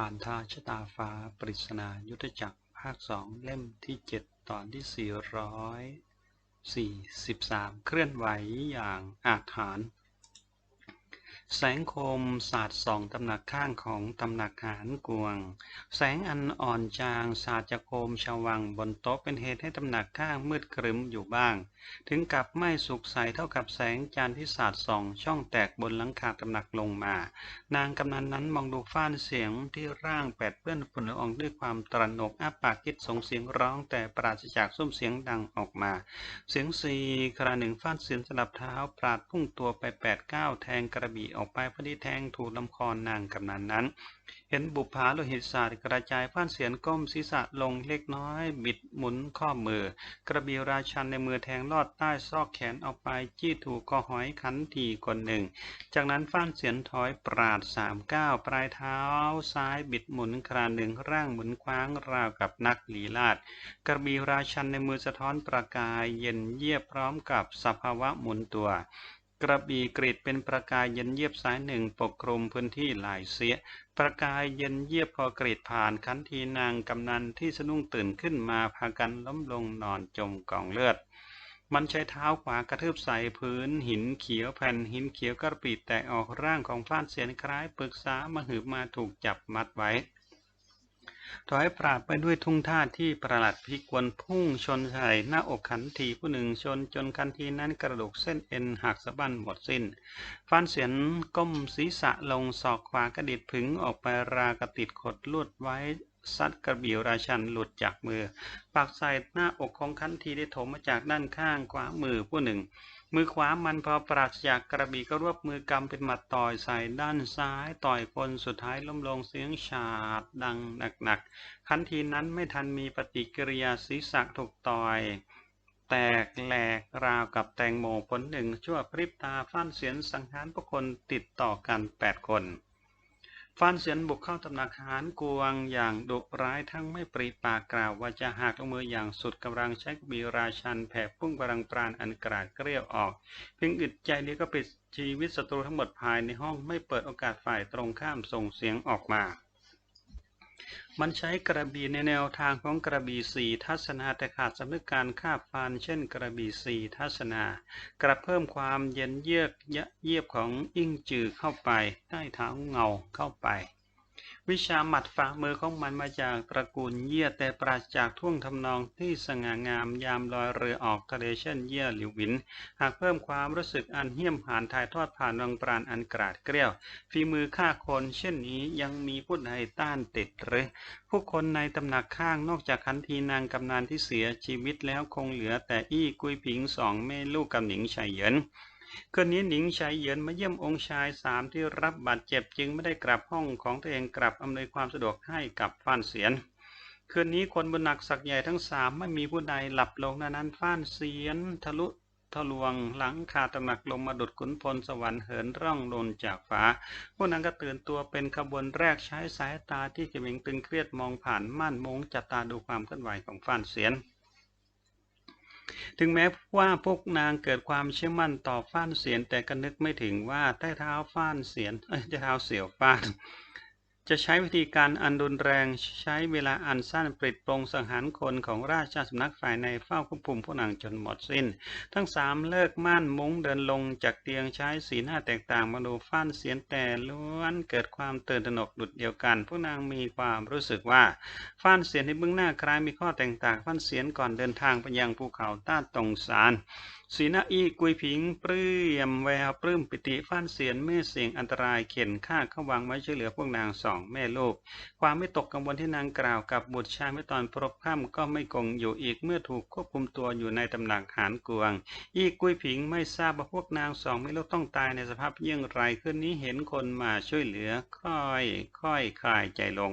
ผ่านทางชะตาฟ้าปริศนายุทธจักรภาคสองเล่มที่เจ็ดตอนที่สี่ร้อยสี่สิบสามเคลื่อนไหวอย่างอาถรรพ์ แสงโคมสาดส่องตำหนักข้างของตำหนักหานกวง แสงอันอ่อนจางสาดจากโคมชาววังบนโต๊ะเป็นเหตุให้ตำหนักข้างมืดครึมอยู่บ้าง ถึงกับไม่สุกใสเท่ากับแสงจันทร์ที่สาดส่อง ช่องแตกบนหลังคาตำหนักลงมา นางกำนันนั้นมองดูฟ้านเสียงที่ร่างแปดเปื้อนฝุ่นละอองด้วยความตระหนกอ้าปากคิดส่งเสียงร้องแต่ปราศจากซุ้มเสียงดังออกมา เสียงซีคราหนึ่งฟ้านเสียงสลับเท้าปราดพุ่งตัวไปแปดเก้าแทงกระบี่ออกไปพอดีแทงถูกลำคอนางกำนันนั้น เห็นบุพาโลหิตสาดกระจายฟ้านเสียนก้มศีรษะลงเล็กน้อย บิดหมุนข้อมือ กระบี่ราชันในมือแทงลอดใต้ซอกแขนออกไปจี้ถูกคอหอยขันทีคนหนึ่ง จากนั้นฟ้านเสียนถอยปราดสามก้าวปลายเท้า ซ้ายบิดหมุนคราหนึ่งร่างหมุนคว้างราวกับนักลีลาดกระบี่ราชันในมือสะท้อนประกายเย็นเยียบพร้อมกับสภาวะหมุนตัว กระบี่กรีดเป็นประกายเย็นเยียบสายหนึ่งปกคลุมพื้นที่หลายเสีย ประกายเย็นเยียบพอกรีดผ่านคันทีนางกำนันที่สะดุ้งตื่นขึ้นมาพากันล้มลงนอนจมกองเลือด มันใช้เท้าขวากระทืบใส่พื้นหินเขียวแผ่นหินเขียวกระปีแตกออกร่างของฟ้านเสียนคล้ายปรึกษามหืบมาถูกจับมัดไว้ ถอยปราดไปด้วยทุ่งท่าที่ประหลัดพิกวนพุ่งชนใส่หน้าอกขันทีผู้หนึ่งชนจนคันทีนั้นกระดูกเส้นเอ็นหักสะบั้นหมดสิน้น ฟันเสียนก้มศีรษะลงศอกขวากระดิดผึงออกไปรากระติดขดลวดไว้ซัดกระบี่ราชันหลุดจากมือ ปากใส่หน้าอกของคันทีได้โถมมาจากด้านข้างขวามือผู้หนึ่ง มือขวามันพอปราศจากกระบี่ก็รวบมือกำเป็นหมัดต่อยใส่ด้านซ้ายต่อยคนสุดท้ายล้มลงเสียงฉาดดังหนักๆคันทีนั้นไม่ทันมีปฏิกิริยาศีรษะถูกต่อย แตกแหลกราวกับแตงโมผลหนึ่งชั่วพริบตาฟันเสียงสังหารผู้คนติดต่อกันแปดคน ฟันเสียนบุกเข้าตำหนักหารกวงอย่างดุร้ายทั้งไม่ปรีปากกล่าวว่าจะหักลงมืออย่างสุดกำลังใช้กบีราชันแผ่พุ่งกำลังปราณอันกราดเกลียวออก เพียงอึดใจเดียวก็ปิดชีวิตศัตรูทั้งหมดภายในห้องไม่เปิดโอกาสฝ่ายตรงข้ามส่งเสียงออกมา มันใช้กระบี่ในแนวทางของกระบี่สี่ทัศนาแต่ขาดสำนึกการฆ่าฟันเช่น กระบี่สี่ทัศนากระเพิ่มความเย็นเยือกยะเยียบของอิ่งจือเข้าไป ใต้เท้าเงาเข้าไป วิชาหมัดฝ่ามือของมันมาจากตระกูลเยี่ยแต่ปราศจากท่วงทำนองที่สง่างามยามลอยเรือออกทะเลเช่นเยี่ยหลิวหวิน หากเพิ่มความรู้สึกอันเหี้ยมหานถ่ายทอดผ่านวังปราณอันกราดเกลียวฝีมือฆ่าคนเช่นนี้ยังมีผู้ใดต้านติดหรือผู้คนในตำหนักข้างนอกจากคันทีนางกำนันที่เสียชีวิตแล้วคงเหลือแต่อี้กุยผิงสองแม่ลูกกับหนิงชัยเหยิน คืนนี้หนิงชัยเหยินมาเยี่ยมองค์ชายสามที่รับบาดเจ็บจึงไม่ได้กลับห้องของตัวเองกลับอำนวยความสะดวกให้กับฟ้านเสียน คืนนี้คนบนหนักสักใหญ่ทั้งสามไม่มีผู้ใดหลับลงดังนั้นฟ้านเสียน ทะลุทะลวงหลังคาตำหนักลงมาดุดขุนพลสวรรค์เหินร่องลนจากฟ้าพวกนั้นก็ตื่นตัวเป็นขบวนแรกใช้สายตาที่เขม็งตึงเครียดมองผ่านม่านมงจับตาดูความเคลื่อนไหวของฟ้านเสียน ถึงแม้ว่าพวกนางเกิดความเชื่อมั่นต่อฟ้านเสียนแต่ก็นึกไม่ถึงว่าใต้เท้าฟ้านเสียนเอ้ยใต้เท้าเสียวฟ้าน จะใช้วิธีการอันรุนแรงใช้เวลาอันสั้นปลิดปลงสังหารคนของราชาสำนักฝ่ายในเฝ้าควบคุมผู้นางจนหมดสิ้น ทั้งสามเลิกม่านมุ้งเดินลงจากเตียงใช้สีหน้าแตกต่างมาดูฟ้านเสียนแต่ล้วนเกิดความตื่นตระหนกดุดเดียวกัน ผู้นางมีความรู้สึกว่าฟ้านเสียนในเบื้องหน้าคล้ายมีข้อแตกต่างฟ้านเสียนก่อนเดินทางไปยังภูเขาต้าตงสารสีหน้าอีกุยผิงปลื้มแววปลื้มปิติฟ้านเสียนเมื่อเสียงอันตรายเข็นฆ่าเข้าวางไว้ช่วยเหลือพวกนางสองแม่ลูก ความไม่ตกกังวลที่นางกล่าวกับบุตรชายเมื่อตอนพรบค่ำก็ไม่คงอยู่อีกเมื่อถูกควบคุมตัวอยู่ในตำหนักหานกวง อีกกุยผิงไม่ทราบว่าพวกนางสองแม่ลูกต้องตายในสภาพเยี่ยงไรคืนนี้เห็นคนมาช่วยเหลือค่อย ค่อยคลายใจลง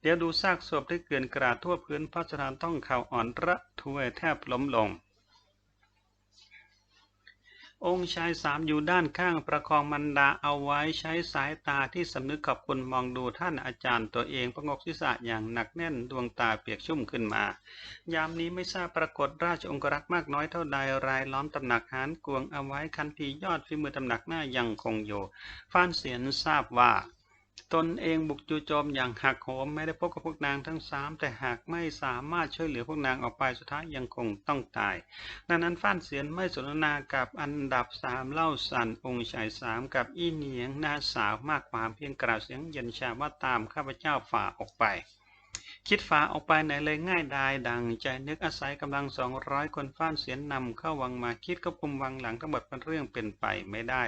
เดี๋ยวดูซากศพที่เกลื่อนกระดาทั่วพื้นพระสถานต้องเข่าอ่อนระทวยแทบล้มลง องค์ชายสามอยู่ด้านข้างประคองมันดาเอาไว้ใช้สายตาที่สำนึกขอบคุณมองดูท่านอาจารย์ตัวเองประงกศีรษะอย่างหนักแน่นดวงตาเปียกชุ่มขึ้นมา ยามนี้ไม่ทราบปรากฏราชองครักษ์มากน้อยเท่าใดรายล้อมตำหนักหานกวงเอาไว้คันทียอดฝีมือตำหนักหน้ายังคงอยู่ฟานเสียนทราบว่า ตนเองบุกจู่โจมอย่างหักโหมไม่ได้พบกับพวกนางทั้งสามแต่หากไม่สามารถช่วยเหลือพวกนางออกไปสุดท้ายยังคงต้องตาย ดังนั้นฟ้านเสียนไม่สนทนากับอันดับสามเล่าสันองค์ชายสามกับอี้เหนียงหน้าสาวมากความเพียงกล่าวเสียงเย็นชาว่าตามข้าพเจ้าฝ่าออกไป คิดฝาออกไปไหนเลยง่ายดายดังใจนึกอาศัยกำลังสองร้อยคนฟ้านเสียนนำเข้าวังมาคิดก็คุมวังหลังทั้งหมดเป็นเรื่องเป็นไปไม่ได้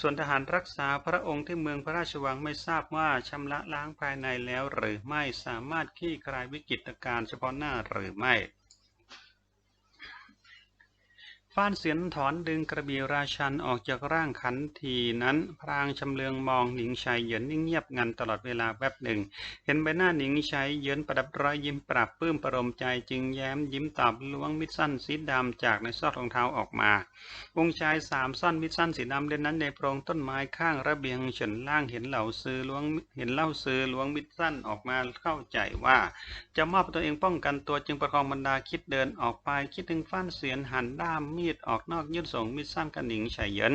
ส่วนทหารรักษาพระองค์ที่เมืองพระราชวังไม่ทราบว่าชำระล้างภายในแล้วหรือไม่สามารถขี้คลายวิกฤตการณ์เฉพาะหน้าหรือไม่ ฟ้านเสียนถอนดึงกระบี่ราชันออกจากร่างขันทีนั้น พรางชำเลืองมองหนิงชัยเหยินนิ่งเงียบงันตลอดเวลาแวบหนึ่ง เห็นใบหน้าหนิงชัยเหยินประดับรอยยิ้มปรับปื้มประลมใจจึงแย้มยิ้มตอบล้วงมิดสั้นสีดำจากในซอกรองเท้าออกมา องค์ชายสามซ่อนมิดสั้นสีดำเด่นนั้นในโพรงต้นไม้ข้างระเบียงเฉินล่างเห็นเหล่าซื้อล้วงเห็นเล่าซื้อล้วงมิดสั้นออกมาเข้าใจว่า จะมอบตัวเองป้องกันตัวจึงประคองบรรดาคิดเดินออกไปคิดถึงฟ้านเสียนหันด้ามมีดออกนอกยื่นส่งมิดสั้นกับหนิงชัยเยิน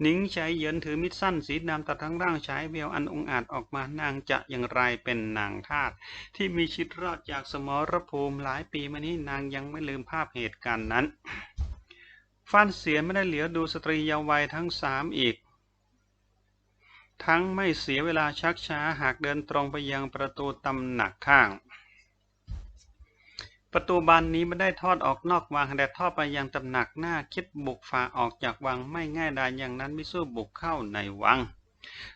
หนิงชัยเยินถือมิดสั้นสีดำตัดทั้งร่างฉายเววอันองอาจออกมานางจะอย่างไรเป็นนางทาสที่มีชีวิตรอดจากสมรภูมิหลายปีมานี้นางยังไม่ลืมภาพเหตุการณ์นั้นฟ้านเสียไม่ได้เหลียวดูสตรีเยาว์วัยทั้งสามอีก ทั้งไม่เสียเวลาชักช้าหากเดินตรงไปยังประตูตำหนักข้าง ประตูบานนี้ไม่ได้ทอดออกนอกวังแต่ทอดไปยังตำหนักหน้าคิดบุกฝ่าออกจากวังไม่ง่ายดายอย่างนั้นไม่สู้บุกเข้าในวัง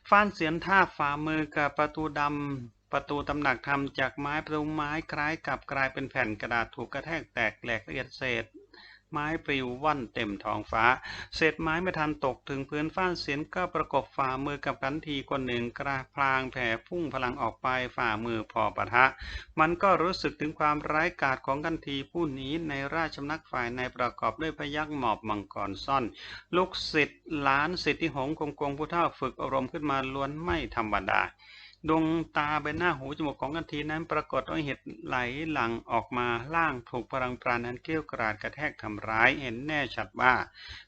ฟ้านเสียนท่าฝ่ามือกับประตูดำประตูตำหนักทำจากไม้ประตูไม้คล้ายกับกลายเป็นแผ่นกระดาษถูกกระแทกแตกแหลกละเอียดเศษ ไม้ปลิวว่อนเต็มท้องฟ้า เศษไม้ไม่ทันตกถึงพื้นฟ้านเสียนก็ประกบฝ่ามือกับกันทีคนหนึ่งกระพลางแผ่พุ่งพลังออกไปฝ่ามือพอปะทะ มันก็รู้สึกถึงความร้ายกาจของกันทีผู้นี้ในราชสำนักฝ่ายในประกอบด้วยพยักหมอบมังกรซ่อน ลูกศิษย์หลานสิษย์ทธิหงส์กงกงผู้เฒ่าฝึกอารมณ์ขึ้นมาล้วนไม่ธรรมดา ดวงตาใบหน้าหูจมูกของกันทีนั้นปรากฏว่าเห็ดไหลหลังออกมาล่างถูกพลังปราณนั้นเกลี้ยวกราดกระแทกทำร้ายเห็นแน่ชัดว่า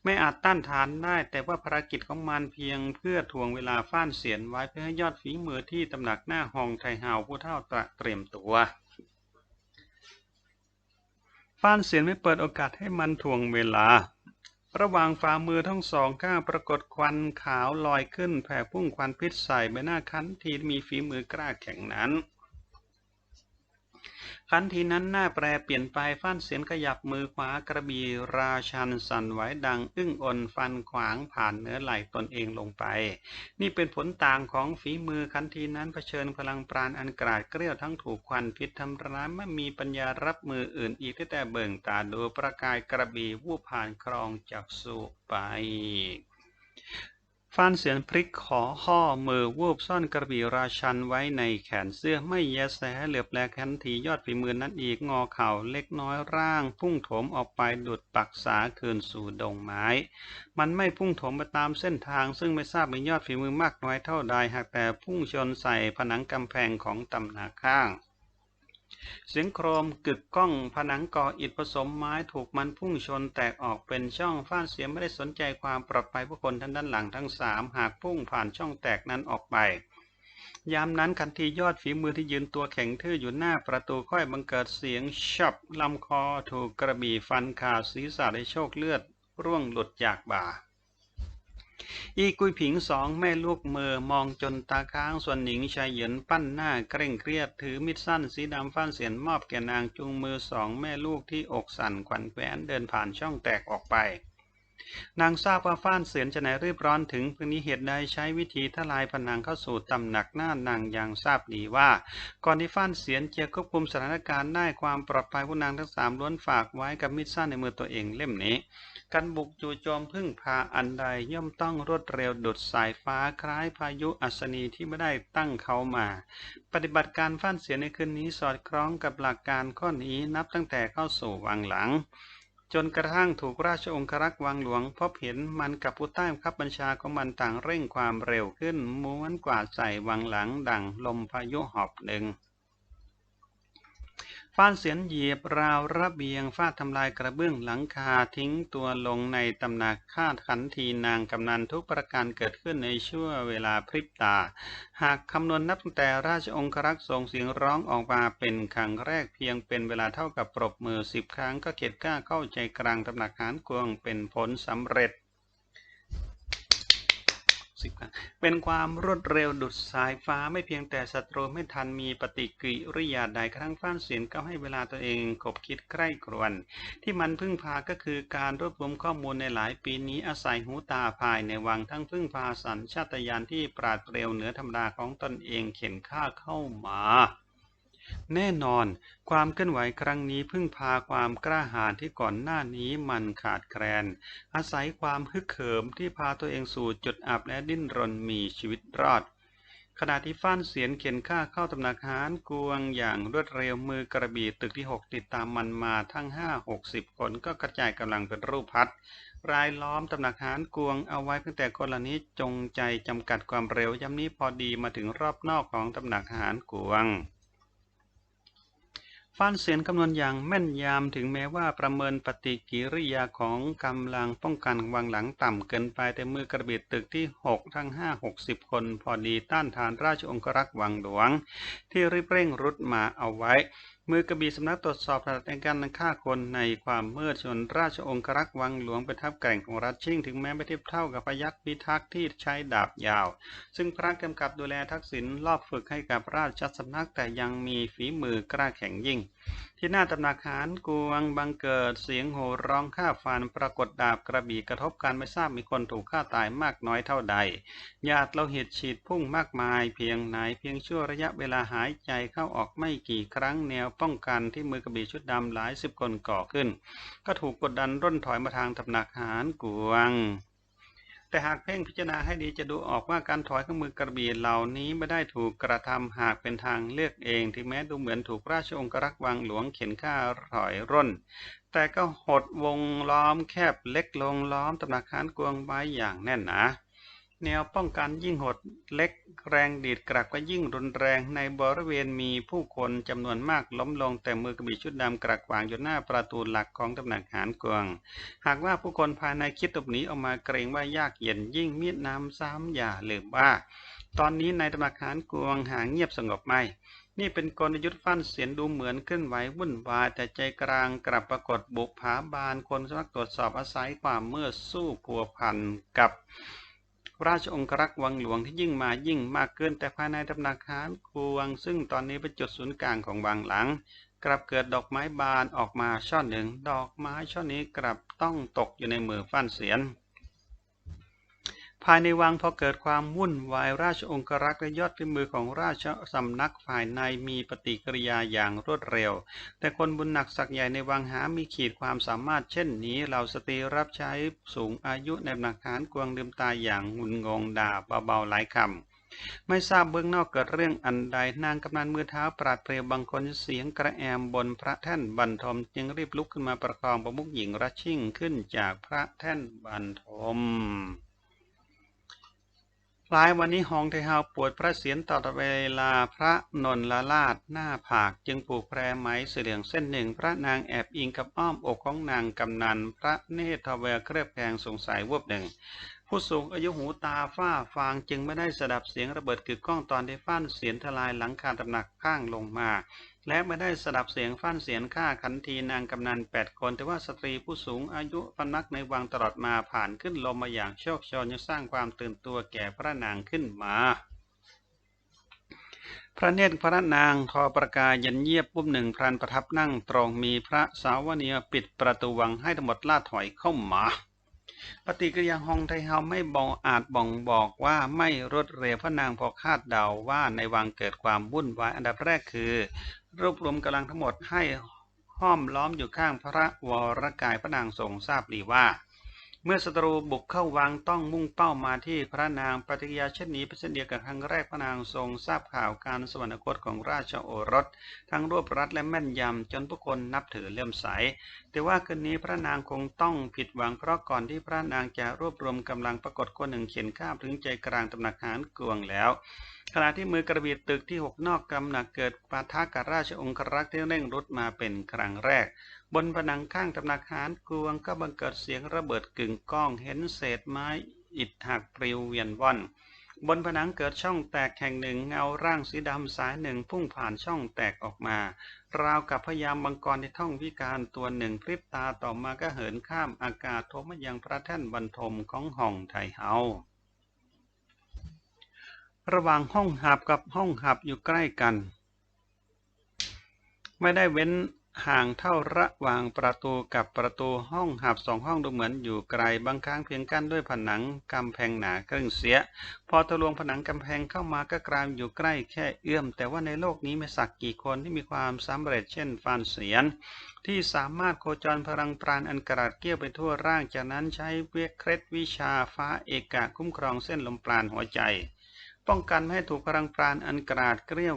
ไม่อาจต้านทานได้ แต่ว่าภารกิจของมันเพียงเพื่อทวงเวลาฟ้านเสียนไว้เพื่อให้ยอดฝีมือที่ตำหนักหน้าหองไทเฮาผู้เฒ่าตระเตรียมตัวฟ้านเสียนไม่เปิดโอกาสให้มันทวงเวลา ระหว่างฝ่ามือทั้งสองข้างปรากฏควันขาวลอยขึ้นแผ่พุ่งควันพิษใส่ใบหน้าคันทีมีฝีมือกล้าแข็งนั้น คันทีนั้นหน้าแปรเปลี่ยนไปฟ้านเสียนขยับมือขวากระบี่ราชันสั่นไหวดัง อึ้งอนฟันขวางผ่านเนื้อไหล่ตนเองลงไป นี่เป็นผลต่างของฝีมือคันทีนั้นเผชิญพลังปราณอันกราดเกลี้ยวทั้งถูกควันพิษทำร้ายไม่มีปัญญารับมืออื่นอีกแต่เบิ่งตาดูประกายกระบี่วูบผ่านครองจากสุไป ฟานเสียนพริกขอห่อมือวูบซ่อนกระบี่ราชันไว้ในแขนเสื้อไม่แยแสเหลือบแลคันทียอดฝีมือนั้นอีกงอเข่าเล็กน้อยร่าง พุ่งโถมออกไปดุดปักษาคืนสู่ดงไม้ มันไม่พุ่งโถมไปตามเส้นทาง ซึ่งไม่ทราบมียอดฝีมือมากน้อยเท่าใดหากแต่พุ่งชนใส่ผนังกำแพงของตำหนักข้าง เสียงโครมกึกก้องผนังก่ออิฐผสมไม้ถูกมันพุ่งชนแตกออกเป็นช่องฟ้านเสียงไม่ได้สนใจความปลอดภัยผู้คนทั้งด้านหลังทั้งสามหากพุ่งผ่านช่องแตกนั้นออกไป ยามนั้นคันทียอดฝีมือที่ยืนตัวแข็งทื่ออยู่หน้าประตูค่อยบังเกิดเสียงฉับลำคอถูกกระบี่ฟันขาดศีรษะได้โชคเลือด ร่วงหลุดจากบ่า อีกุยผิงสองแม่ลูกเมอมองจนตาค้างส่วนหญิงชายเหยินปั้นหน้าเคร่งเครียดถือมิดสั้นสีดำฟ้านเสียนมอบแก่นางจุงมือสองแม่ลูกที่อกสั่นขวัญแขวนเดินผ่านช่องแตกออกไป นางทราบว่าฟ้านเสียนจะไหนรีบร้อนถึงพื้นนี้เหตุใดใช้วิธีทลายผนังเข้าสู่ตำหนักหน้านางอย่างทราบดีว่า ก่อนที่ฟ้านเสียนจะควบคุมสถานการณ์ได้ความปลอดภัยผู้นางทั้งสามล้วนฝากไว้กับมิดสั้นในมือตัวเองเล่มนี้ การบุกจู่โจมพึ่งพาอันใดย่อมต้องรวดเร็วดุดสายฟ้าคล้ายพายุอัศนีที่ไม่ได้ตั้งเขามา ปฏิบัติการฟ้านเสียในคืนนี้สอดคล้องกับหลักการข้อนี้นับตั้งแต่เข้าสู่วังหลัง จนกระทั่งถูกราชองครักษ์วังหลวงพบเห็นมันกับผู้ใต้บังคับบัญชาของมันต่างเร่งความเร็วขึ้นม้วนกวาดใส่วังหลังดังลมพายุหอบหนึ่ง ฟฟ้านเสียนเหยียบราวระเบียงฟาดทำลายกระเบื้องหลังคาทิ้งตัวลงในตำหนักฆ่าขันทีนางกำนันทุกประการเกิดขึ้นในช่วงเวลาพริบตา หากคำนวณนับตั้งแต่ราชองครักษ์ส่งเสียงร้องออกมาเป็นครั้งแรกเพียงเป็นเวลาเท่ากับปรบมือสิบครั้งก็เข็ดกล้าเข้าใจกลางตำหนักหานกวงเป็นผลสำเร็จ 60 ครั้ง เป็นความรวดเร็วดุดสายฟ้าไม่เพียงแต่ศัตรูไม่ทันมีปฏิกิริยาใดกระทั่งฟ้านเสียนก็ให้เวลาตัวเองขบคิดใกล้ครวน ที่มันพึ่งพาก็คือการรวบรวมข้อมูลในหลายปีนี้อาศัยหูตาภายในวังทั้งพึ่งพาสัญชาตญาณที่ปราดเปรียวเหนือธรรมดาของตนเองเข็นข้าเข้ามา แน่นอน ความเคลื่อนไหวครั้งนี้พึ่งพาความกล้าหาญที่ก่อนหน้านี้มันขาดแคลน อาศัยความฮึกเหิมที่พาตัวเองสู่จุดอับและดิ้นรนมีชีวิตรอด ขณะที่ฟ้านเสียนเข็นข้าเข้าตำหนักหารกวงอย่างรวดเร็วมือกระบี่ตึกที่หกติดตามมันมาทั้งห้าหกสิบคนก็กระจายกำลังเป็นรูปพัดรายล้อมตำหนักหารกวงเอาไว้เพียงแต่คนละนี้จงใจจำกัดความเร็วย้ำนี้พอดีมาถึงรอบนอกของตำหนักหารกวง ฟ้านเสียนคำนวณอย่างแม่นยำถึงแม้ว่าประเมินปฏิกิริยาของกำลังป้องกันวางหลังต่ำเกินไปแต่มือกระบิดตึกที่ 6 ทั้ง 5 60 คนพอดีต้านทานราชองครักษ์วังหลวง ที่รีบเร่งรุดมาเอาไว้ มือกระบี่สำนักตรวจสอบสถานการณ์ฆ่าคนในความมืดชนราชองครักษ์วังหลวงเป็นทัพแกร่งของรัฐชิ่งถึงแม้ไม่เทียบเท่ากับพยัคฆ์พิทักษ์ที่ใช้ดาบยาว ซึ่งพระกำกับดูแลทักษิณรอบฝึกให้กับราชสำนักแต่ยังมีฝีมือกล้าแข็งยิ่ง ที่หน้าตำหนักหารกวงบังเกิดเสียงโห่ร้องฆ่าฟันปรากฏดาบกระบี่กระทบกันไม่ทราบมีคนถูกฆ่าตายมากน้อยเท่าใดญาติเราเหตุฉีดพุ่งมากมายเพียงไหนเพียงชั่วระยะเวลาหายใจเข้าออกไม่กี่ครั้งแนวป้องกันที่มือกระบี่ชุดดำหลายสิบคนก่อขึ้น ก็ถูกกดดันร่นถอยมาทางตำหนักหารกวง แต่หากเพ่งพิจารณาให้ดีจะดูออกว่าการถอยของมือกระบี่เหล่านี้ไม่ได้ถูกกระทำหากเป็นทางเลือกเองที่แม้ดูเหมือนถูกราชองครักษ์วังหลวงเข็นฆ่าถอยร่น แต่ก็หดวงล้อมแคบเล็กลงล้อมตำหนักขานกวงไว้อย่างแน่นหนา แนวป้องกันยิ่งหดเล็กแรงดีดกลับก็ยิ่งรุนแรงในบริเวณมีผู้คนจำนวนมากล้มลงแต่มือกระบี่ชุดดำกระขวางอยู่หน้าประตูหลักของตำหนักหารกวง หากว่าผู้คนภายในคิดตบหนีออกมาเกรงว่ายากเย็นยิ่งมีดน้ำซ้ำอย่าลืมว่า ตอนนี้ในตำหนักหารกวงหางเงียบสงบไม่นี่เป็นกลยุทธ์ฟันเสียนดูเหมือนเคลื่อนไหววุ่นวายแต่ใจกลางกลับปรากฏบุกผาบานคนสมัครตรวจสอบอาศัยความเมื่อสู้พัวพันกับ ราชองครักษ์วังหลวงที่ยิ่งมายิ่งมากเกินแต่ภายในตำหนักหารกวง ซึ่งตอนนี้เป็นจุดศูนย์กลางของวังหลัง กลับเกิดดอกไม้บานออกมาช่อหนึ่ง ดอกไม้ช่อนี้กลับต้องตกอยู่ในมือฟันเสียน ภายในวังพอเกิดความวุ่นวายราชองครักษ์และยอดฝีมือของราชสำนักฝ่ายในมีปฏิกิริยาอย่างรวดเร็ว แต่คนบุญหนักสักใหญ่ในวังหามีขีดความสามารถเช่นนี้เหล่าสตรีรับใช้สูงอายุในหนักฐานกวงลืมตาอย่างงุนงงด่าเบาๆหลายคำไม่ทราบเบื้องนอกเกิดเรื่องอันใดนางกำนันมือเท้าปราดเปรียวบางคนเสียงกระแอมบนพระแท่นบรรทม จึงรีบลุกขึ้นมาประคองประมุขหญิงรัชชิ่งขึ้นจากพระแท่นบรรทม หลายวันนี้หองไทเฮาปวดพระเศียรตลอดเวลาพระนนละลาดหน้าผากจึงผูกแพรไหมเสื่องเส้นหนึ่ง พระนางแอบอิงกับอ้อมอกของนางกำนัน พระเนตรทเวเครือบแพงสงสัยวบหนึ่ง ผู้สูงอายุหูตาฝ้าฟางจึงไม่ได้สดับเสียงระเบิดกึกก้องตอนที่ฟ้านเสียนทลายหลังคาตำหนักข้างลงมา และไม่ได้สดับเสียงฟ้านเสียนฆ่าขันทีนางกำนันแปดคน แต่ว่าสตรีผู้สูงอายุพนักในวังตลอดมาผ่านขึ้นลมมาอย่างโชคโชนยังสร้างความตื่นตัวแก่พระนางขึ้นมา พระเนตรพระนางทอประกายยันเยียบปุ้มหนึ่งพรันประทับนั่งตรงมีพระสาวเนียปิดประตูวังให้ทั้งหมดล่าถอยเข้ามาปฏิกิริยาฮองไทเฮาไม่บอกอาจบ่งบอกว่าไม่รวดเร็วพระนางพอคาดเดาว่าในวังเกิดความวุ่นวายอันดับแรกคือ รวบรวมกำลังทั้งหมดให้ห้อมล้อมอยู่ข้างพระวรกายพระนางทรงทราบดีว่า เมื่อศัตรูบุกเข้าวังต้องมุ่งเป้ามาที่พระนางปฏิกิยาเช่นนี้เป็นเช่นเดียวกับครั้งแรกพระนางทรงทราบข่าวการสวรรคตของราชโอรส ทั้งรวบรัดและแม่นยำจนผู้คนนับถือเลื่อมใส แต่ว่าคืนนี้พระนางคงต้องผิดหวังเพราะก่อนที่พระนางจะรวบรวมกำลังปรากฏคนหนึ่งเขียนข้ามถึงใจกลางตำหนักหารกวงแล้วขณะที่มือกระบีตึกที่หกนอกกำหนักเกิดปะทะกับราชองครักษ์ที่เร่งรุดมาเป็นครั้งแรก บนผนังข้างตำหนักหารกวงก็บังเกิดเสียงระเบิดกึ่งก้องเห็นเศษไม้อิฐหักปลิวเวียนว่อน บนผนังเกิดช่องแตกแห่งหนึ่งเงาร่างสีดำสายหนึ่งพุ่งผ่านช่องแตกออกมา ราวกับพยายามบังกรในท่องวิการตัวหนึ่งพริบตาต่อมาก็เหินข้ามอากาศโทมยังพระแท่นบรรทมของห้องไทเฮาระหว่างห้องหับกับห้องหับอยู่ใกล้กัน ไม่ได้เว้น ห่างเท่าระหว่างประตูกับประตูห้องหับสองห้องดูเหมือนอยู่ไกลบางครั้งเพียงกั้นด้วยผนังกำแพงหนาครึ่งเสีย พอทะลวงผนังกำแพงเข้ามาก็กลายอยู่ใกล้แค่เอื้อม แต่ว่าในโลกนี้ไมีสักกี่คนที่มีความสำเร็จเช่นฟานเสียน ที่สามารถโคจรพลังปราณอันกระดเกี้ยวไปทั่วร่างจากนั้นใช้เวกเคล็ดวิชาฟ้าเอกะคุ้มครองเส้นลมปราณหัวใจ ป้องกันไม่ให้ถูกพลังปราณอันกระดเกลี้ยว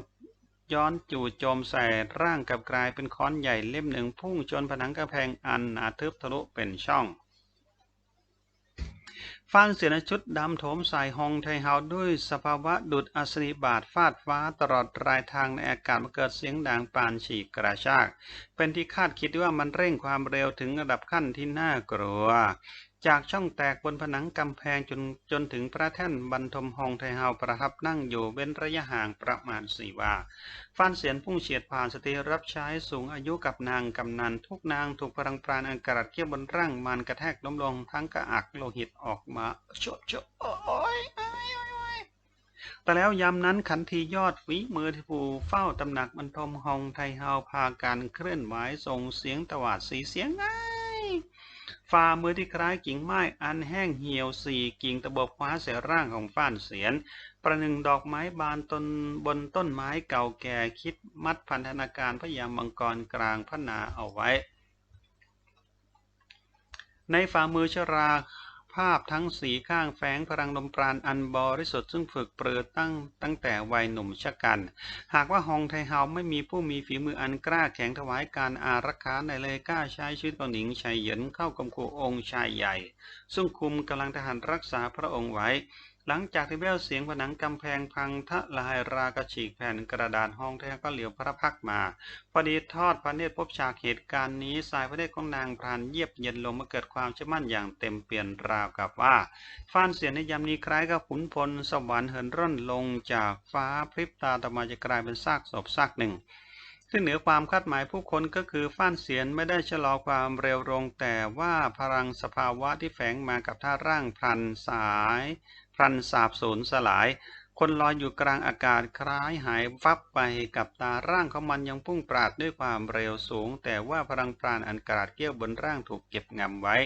ย้อนจู่โจมใส่ร่างกับกลายเป็นค้อนใหญ่เล่มหนึ่งพุ่งจนผนังกระแพงอันหนาทึบทะลุเป็นช่องฟานเสียนชุดดำโถมใส่ฮองไทเฮาด้วยสภาวะดุดอัศนีบาทฟาดฟ้าตลอดรายทางในอากาศมาเกิดเสียงดังปานฉีกกระชาก เป็นที่คาดคิดว่ามันเร่งความเร็วถึงระดับขั้นที่น่ากลัว จากช่องแตกบนผนังกำแพงจนจนถึงพระแท่นบรรทมฮองไทเฮาประทับนั่งอยู่เว้นระยะห่างประมาณสี่วา ฟันเสียนพุ่งเฉียดผ่านสตรีรับใช้สูงอายุกับนางกำนันทุกนางถูกพลังปราณอันกระดัดเกี้ยวบนร่างมันกระแทกล้มลงทั้งกระอักโลหิตออกมาโชโชโอ้ยแต่แล้วยามนั้นขันทียอดฝีมือที่ผู้เฝ้าตำหนักบรรทมฮองไทเฮาพาการเคลื่อนไหวส่งเสียงตวาดสีเสียงง่า ฝ่ามือที่คล้ายกิ่งไม้อันแห้งเหี่ยวสี่กิ่งตะบกคว้าเสียร่างของฟ้านเสียน ประหนึ่งดอกไม้บานตนบนต้นไม้เก่าแก่คิดมัดพันธนาการพยายามมังกรกลางพนาเอาไว้ ในฝ่ามือชรา ภาพทั้งสีข้างแฝงพลังลมปราณอันบริสุทธิ์ซึ่งฝึกเปลือตั้งตั้งแต่วัยหนุ่มชะกัน หากว่าฮองไทเฮาไม่มีผู้มีฝีมืออันกล้าแข็งถวายการอารักขาในเลยกล้าใช้ชื่อตขอหนิงชัยเหยินเข้ากำคูองค์ชายใหญ่ ซึ่งคุมกำลังทหารรักษาพระองค์ไว้ หลังจากที่แววเสียงผนังกำแพงพังทะลายรากระฉีกแผ่นกระดาษห้องแท้ก็เหลียวพระพักมา พอดีทอดพระเนตรพบฉากเหตุการณ์นี้สายพระเนตรของนางพรานเยียบเย็นลงมาเกิดความเชื่อมั่นอย่างเต็มเปลี่ยนราวกับว่าฟ้านเสียงในยามนี้คล้ายกับขุนพลสวรรค์เหินร่อนลงจากฟ้าพริบตาต่อมาจะกลายเป็นซากศพซากหนึ่งซึ่งเหนือความคาดหมายผู้คนก็คือฟ้านเสียนไม่ได้ชะลอความเร็วลงแต่ว่าพลังสภาวะที่แฝงมากับท่าร่างพลันสาย พลันสาบสูญสลาย คนลอยอยู่กลางอากาศคล้ายหายวับไปกับตาร่างของมันยังพุ่งปราดด้วยความเร็วสูง แต่ว่าพลังปราณอันกราดเกี้ยวบนร่างถูกเก็บงำไว้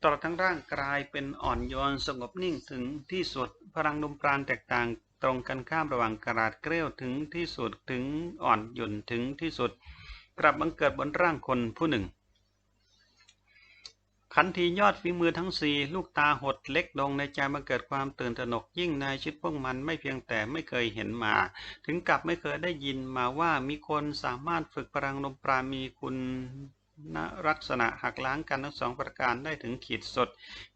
ตลอดทั้งร่างกลายเป็นอ่อนโยนสงบนิ่งถึงที่สุดพลังลมปราณแตกต่างตรงกันข้ามระหว่างกราดเกลียวถึงที่สุดถึงอ่อนหยุ่นถึงที่สุดกลับบังเกิดบนร่างคนผู้หนึ่ง ขันทียอดฝีมือทั้งสี่ลูกตาหดเล็กลงในใจมาเกิดความตื่นตระหนกยิ่งนชีวิตพวกมันไม่เพียงแต่ไม่เคยเห็นมา ถึงกับไม่เคยได้ยินมาว่ามีคนสามารถฝึกพลังลมปราณมีคุณลักษณะหักล้างกันทั้งสองประการได้ถึงขีดสุด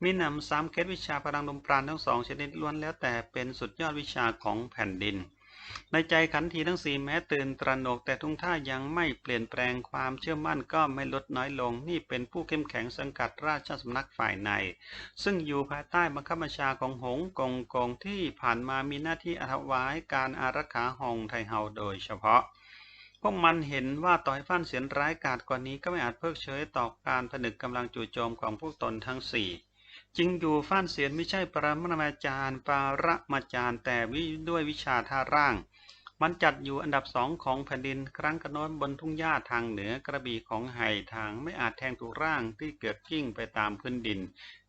มีนำสามเคล็ดวิชาพลังลมปราณทั้งสองชนิดล้วนแล้วแต่เป็นสุดยอดวิชาของแผ่นดิน ในใจขันทีทั้งสี่แม้ตื่นตระหนกแต่ทุกท่ายังไม่เปลี่ยนแปลงความเชื่อมั่นก็ไม่ลดน้อยลง นี่เป็นผู้เข้มแข็งสังกัดราชสำนักฝ่ายใน ซึ่งอยู่ภายใต้บังคับบัญชาของหงกงกงที่ผ่านมามีหน้าที่อถวายการอารักขาหงไทเฮาโดยเฉพาะพวกมันเห็นว่าต่อยฟันเสียนร้ายกาจกว่านี้ก็ไม่อาจเพิกเฉยต่อการผนึกกำลังจู่โจมของพวกตนทั้งสี่ จริงอยู่ฟ้านเสียนไม่ใช่ปรมาจารย์ ปาระมาจารย์ แต่วิด้วยวิชาท่าร่าง มันจัดอยู่อันดับสองของแผ่นดินครั้งกระโน้นบนทุ่งหญ้าทางเหนือกระบี่ของไห่ทางไม่อาจแทงถูกร่างที่เกิดกิ้งไปตามพื้นดิน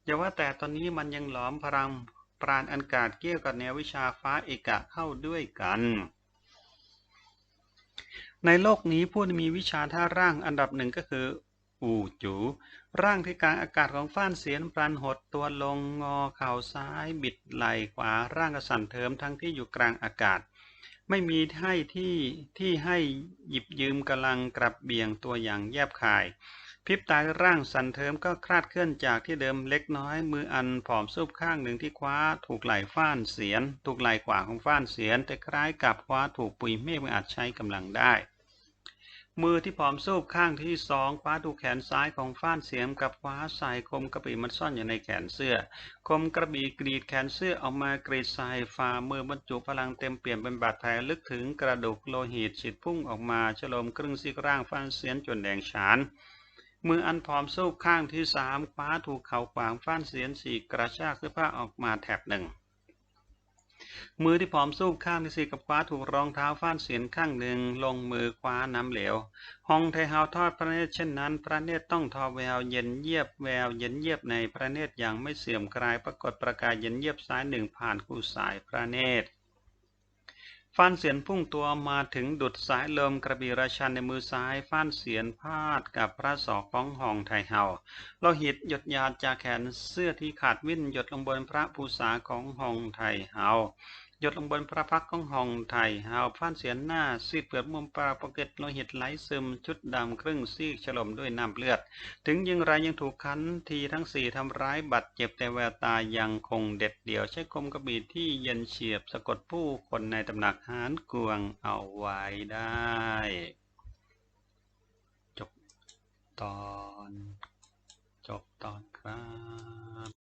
อย่าว่าแต่ตอนนี้มันยังหลอมพลังปราณอันกาศเกี่ยวกับแนววิชาฟ้าเอกะเข้าด้วยกัน ในโลกนี้ผู้มีวิชาท่าร่างอันดับหนึ่งก็คือ อูจู ร่างที่กลางอากาศของฟ้านเสียนปรันหดตัวลงงอเข่าซ้ายบิดไหล่ขวาร่างกระสันเทิมทั้งที่อยู่กลางอากาศ ไม่มีให้ที่ที่ให้หยิบยืมกำลังกลับเบี่ยงตัวอย่างแยบคายพริบตาร่างสันเทิมก็คลาดเคลื่อนจากที่เดิมเล็กน้อย มืออันผอมซูบข้างหนึ่งที่คว้าถูกไหล่ฟ้านเสียน ถูกไหล่ขวาของฟ้านเสียน แต่คล้ายกับคว้าถูกปุยเมฆไม่อาจใช้กำลังได้ มือที่ผอมซูบข้างที่สองคว้าถูกแขนซ้ายของฟ้านเสียมกับคว้าใส่คมกระบี่มันซ่อนอยู่ในแขนเสื้อ คมกระบี่กรีดแขนเสื้อออกมากรีดใส่ฝ่ามือบรรจุพลังเต็มเปี่ยมเป็นบาดแผลลึกถึงกระดูกโลหิตฉีดพุ่งออกมาฉลมครึ่งซีกร่างฟ้านเสียนจนแดงฉานมืออันผอมสู้ข้างที่สามคว้าถูกเข่าขวางฟ้านเสียนฉีกกระชากเสื้อผ้าออกมาแถบหนึ่ง มือที่ผอมสู้ข้างที่สี่กับคว้าถูกรองเท้าฟาดเสียนข้างหนึ่งลงมือคว้าน้ำเหลวห้องไทฮาทอดพระเนตรเช่นนั้น พระเนตรต้องทอแววเย็นเยียบแววเย็นเยียบในพระเนตรอย่างไม่เสื่อมคลายปรากฏประกายเย็นเยียบซ้ายหนึ่งผ่านคู่สายพระเนตร ฟ้านเสียนพุ่งตัวมาถึงดุดสายลมกระบี่ราชันในมือซ้ายฟ้านเสียนพาดกับพระศอกของหองไทเฮาโลหิตหยดยาจากแขนเสื้อที่ขาดวิ่นหยดลงบนพระภูษาของหองไทเฮา หยดลงบนพระพักของหองไทเฮาฟ้านเสียนหน้า ซีดเปลือกมุมปลาปกเก็ตโลหิตไหลซึม ชุดดำครึ่งซีกฉลมด้วยน้ำเลือด ถึงยังไรยังถูกคันทีทั้งสี่ทำร้ายบัดเจ็บแต่แววตายังคงเด็ดเดี่ยว ใช้คมกระบี่ที่เย็นเฉียบสะกดผู้คนในตำหนักหานกวงเอาไว้ได้ จบตอน จบตอนครับ